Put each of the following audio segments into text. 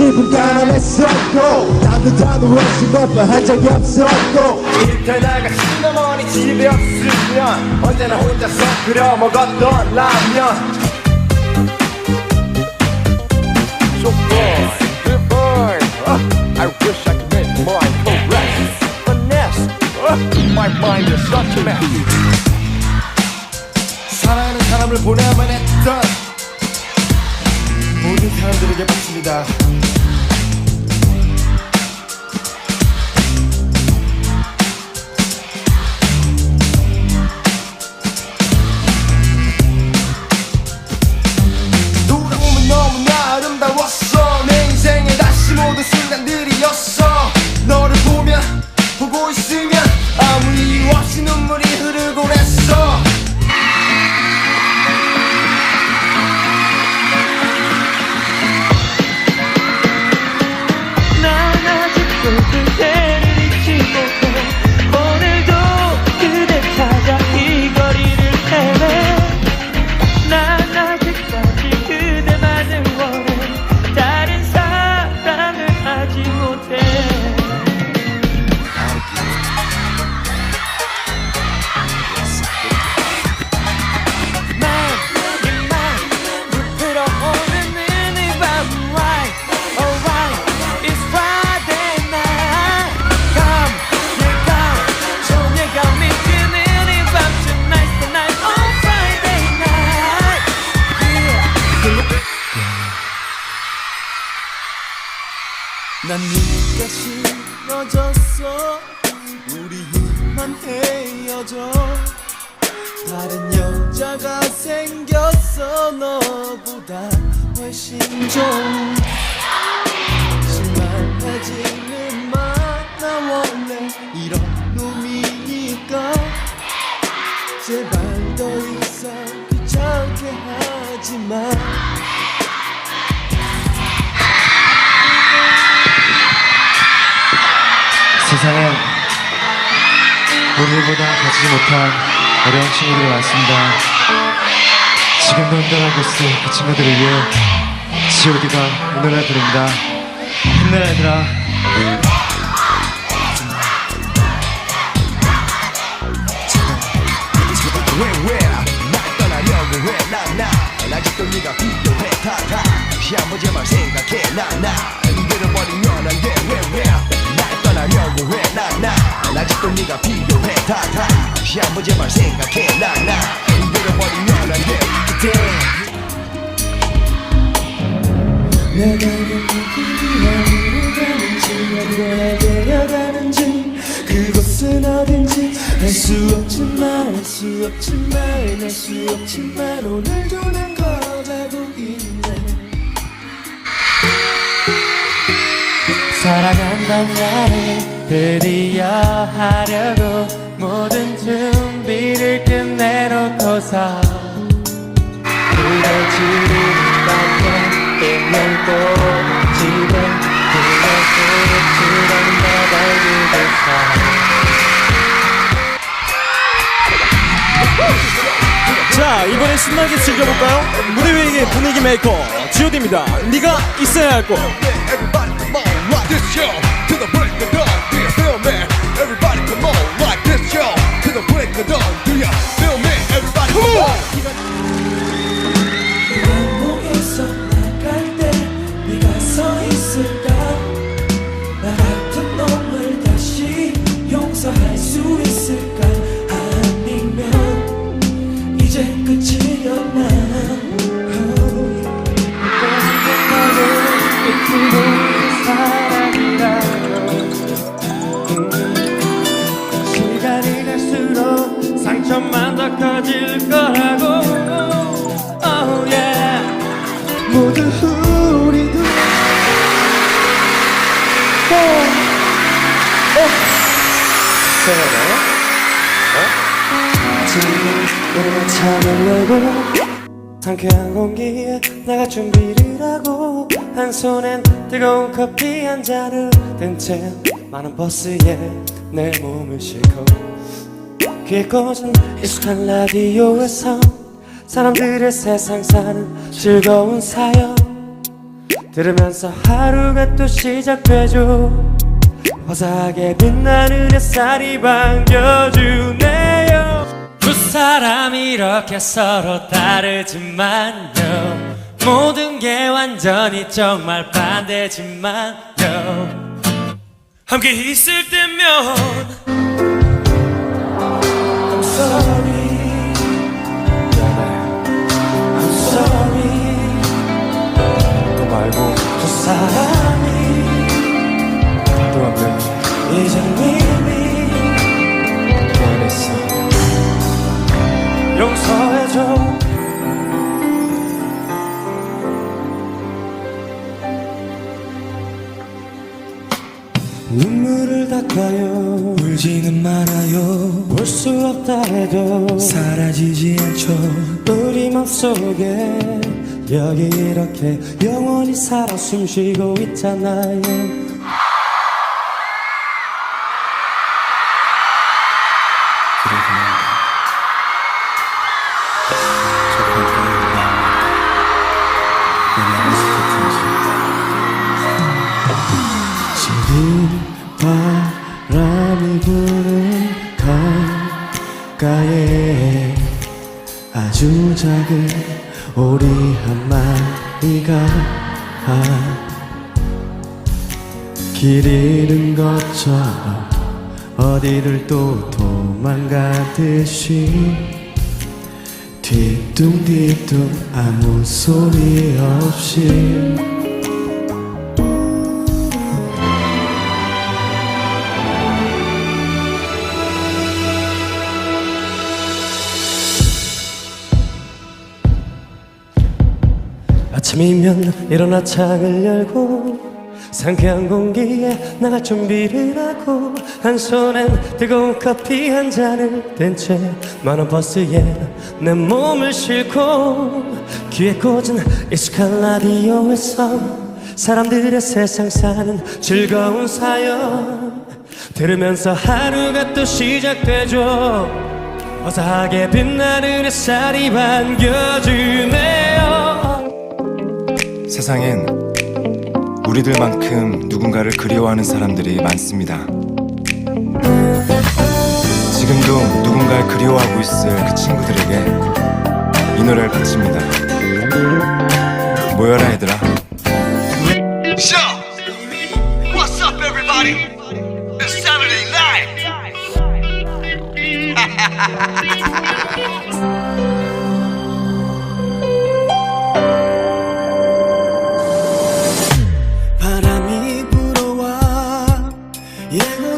10분 가난했었고 따뜻한 워시 버퍼 한 적이 없었고. 일터 나가 시어머니 집에 없으면 언제나 혼자서 끓여 먹었던 라면 난 네가 싫어졌어. 우리만 헤어져. 다른 여자가 생겼어. 너보다 훨씬 좋은 실망하지는 마 나 원래 이런 놈이니까. 제발 더 이상 귀찮게 하지마 세상에 우리보다 가지지 못한 어려운 친구들이 많습니다. 지금도 힘들어하고 있을 그 친구들을 위해 이 노래 부릅니다. 힘내라 얘들아. 왜왜날 떠나려고 해나나 아직도 네가 곳은 어딘지 알 수 없지만 알 수 없지만 알 수 없지만 오늘도 난 걸어가고 있네. 사랑한단 말을 드디어 하려고 모든 준비를 끝내놓고서 그대 지금 밖에 있는 또 집에 그녀처럼 내달리고 자 이번엔 신나게 즐겨볼까요? 무대 위의 분위기 메이커 G.O.D입니다 네가 있어야 할 곳 우리도 지금 잠을 내고 상쾌한 공기에 나가 준비를 하고 한 손엔 뜨거운 커피 한 잔을 든 채 많은 버스에 내 몸을 싣고 귀에 꽂은 익숙한 라디오에서 사람들의 세상 사는 즐거운 사연 들으면서 하루가 또 시작되죠. 화사하게 빛나는 햇살이 반겨주네요. 두 사람 이렇게 서로 다르지만요. 모든 게 완전히 정말 반대지만요. 함께 있을 때면 I'm sorry 눈물을 닦아요. 울지는 말아요. 볼 수 없다 해도 사라지지 않죠. 우리 맘속에 여기 이렇게 영원히 살아 숨쉬고 있잖아요. 지금 바람이 부는 강가에 아주 작은 오리 한 마리가 길 잃은 것처럼 어디를 또 도망가듯이 뒤뚱뒤뚱 아무 소리 없이 아침이면 일어나 창을 열고 상쾌한 공기에 나갈 준비를 하고 한 손엔 뜨거운 커피 한 잔을 든채 많은 버스에 내 몸을 싣고 귀에 꽂은 익숙한 라디오에서 사람들의 세상 사는 즐거운 사연 들으면서 하루가 또 시작되죠. 화사하게 빛나는 햇살이 반겨주네요 세상엔 우리들만큼 누군가를 그리워하는 사람들이 많습니다. 지금도 누군가를 그리워하고 있을 그 친구들에게 이 노래를 바칩니다. Yeah.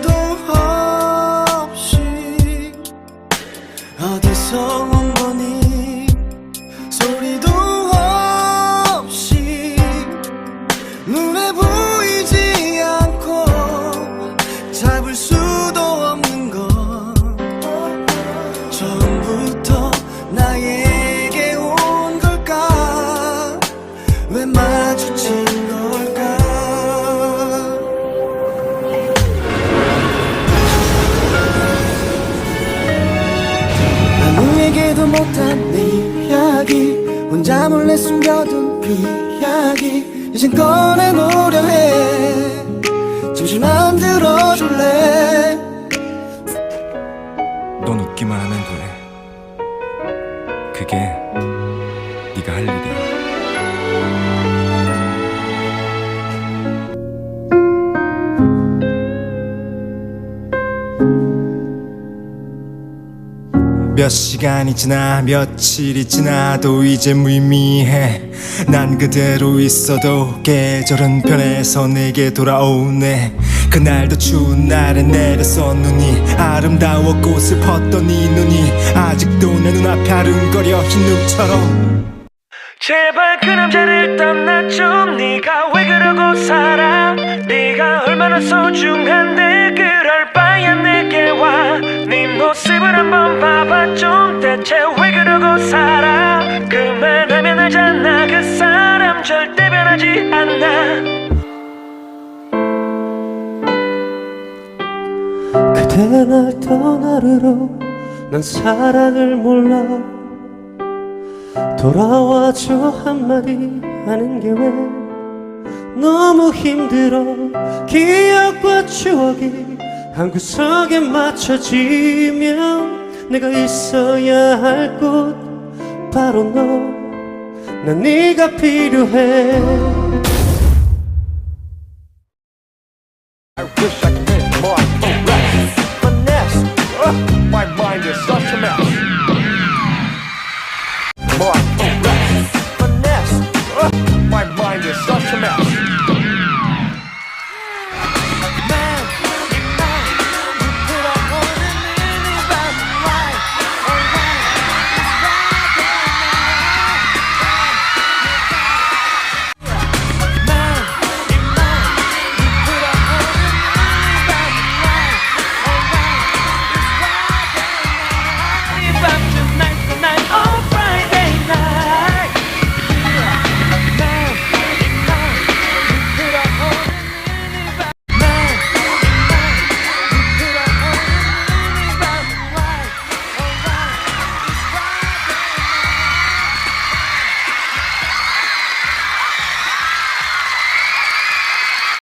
이야기 이젠 꺼 몇 시간이 지나 며칠이 지나도 이제 무의미해. 난 그대로 있어도 계절은 변해서 내게 돌아오네. 그날도 추운 날에 내려서 눈이 아름다웠고 슬펐던 이 눈이 아직도 내 눈앞에 아른거려 흰 눈처럼. 제발 그 남자를 떠나줘. 네가 왜 그러고 살아? 네가 얼마나 소중한데 모습을 한번 봐봐 좀 대체 왜 그러고 살아? 그만하면 알잖아. 그 사람 절대 변하지 않아. 그대 날 떠나르러 난 사랑을 몰라. 돌아와줘 한마디 하는 게 왜 너무 힘들어? 기억과 추억이 한 구석에 맞춰지면 내가 있어야 할 곳 바로 너. 난 네가 필요해